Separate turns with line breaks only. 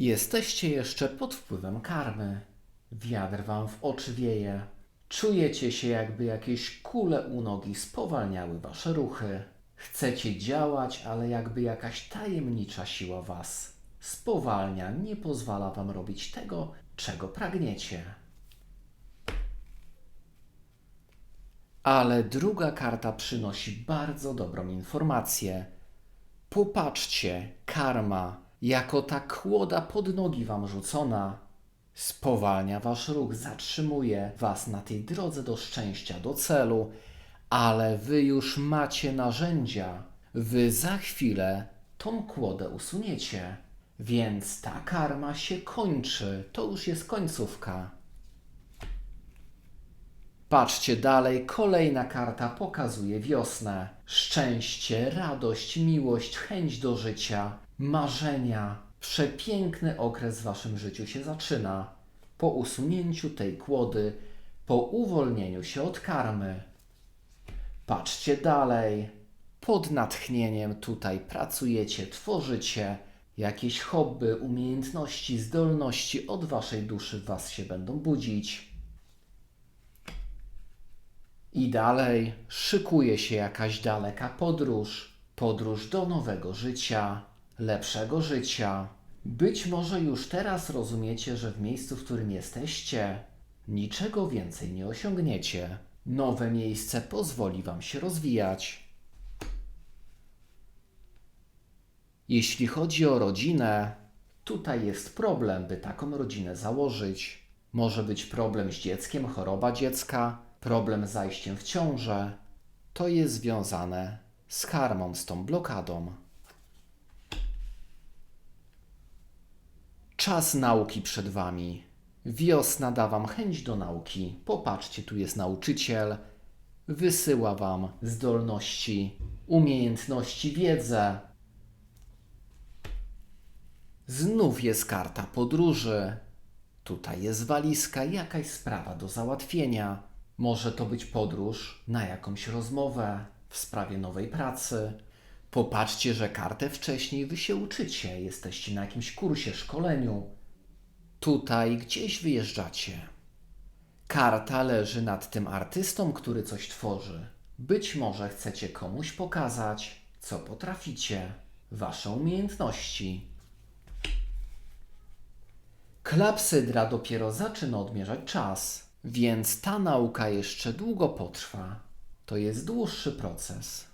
Jesteście jeszcze pod wpływem karmy. Wiatr wam w oczy wieje. Czujecie się, jakby jakieś kule u nogi spowalniały wasze ruchy. Chcecie działać, ale jakby jakaś tajemnicza siła was spowalnia, nie pozwala wam robić tego, czego pragniecie. Ale druga karta przynosi bardzo dobrą informację. Popatrzcie, karma, jako ta kłoda pod nogi wam rzucona, spowalnia wasz ruch, zatrzymuje was na tej drodze do szczęścia, do celu, ale wy już macie narzędzia. Wy za chwilę tą kłodę usuniecie, więc ta karma się kończy. To już jest końcówka. Patrzcie dalej, kolejna karta pokazuje wiosnę. Szczęście, radość, miłość, chęć do życia, marzenia. Przepiękny okres w waszym życiu się zaczyna. Po usunięciu tej kłody, po uwolnieniu się od karmy. Patrzcie dalej. Pod natchnieniem tutaj pracujecie, tworzycie jakieś hobby, umiejętności, zdolności od waszej duszy was się będą budzić. I dalej szykuje się jakaś daleka podróż, podróż do nowego życia, lepszego życia. Być może już teraz rozumiecie, że w miejscu, w którym jesteście, niczego więcej nie osiągniecie. Nowe miejsce pozwoli Wam się rozwijać. Jeśli chodzi o rodzinę, tutaj jest problem, by taką rodzinę założyć. Może być problem z dzieckiem, choroba dziecka, problem z zajściem w ciążę. To jest związane z karmą, z tą blokadą. Czas nauki przed Wami. Wiosna da Wam chęć do nauki. Popatrzcie, tu jest nauczyciel. Wysyła Wam zdolności, umiejętności, wiedzę. Znów jest karta podróży. Tutaj jest walizka, jakaś sprawa do załatwienia. Może to być podróż na jakąś rozmowę w sprawie nowej pracy. Popatrzcie, że kartę wcześniej wy się uczycie, jesteście na jakimś kursie, szkoleniu. Tutaj gdzieś wyjeżdżacie. Karta leży nad tym artystą, który coś tworzy. Być może chcecie komuś pokazać, co potraficie, wasze umiejętności. Klapsydra dopiero zaczyna odmierzać czas, więc ta nauka jeszcze długo potrwa. To jest dłuższy proces.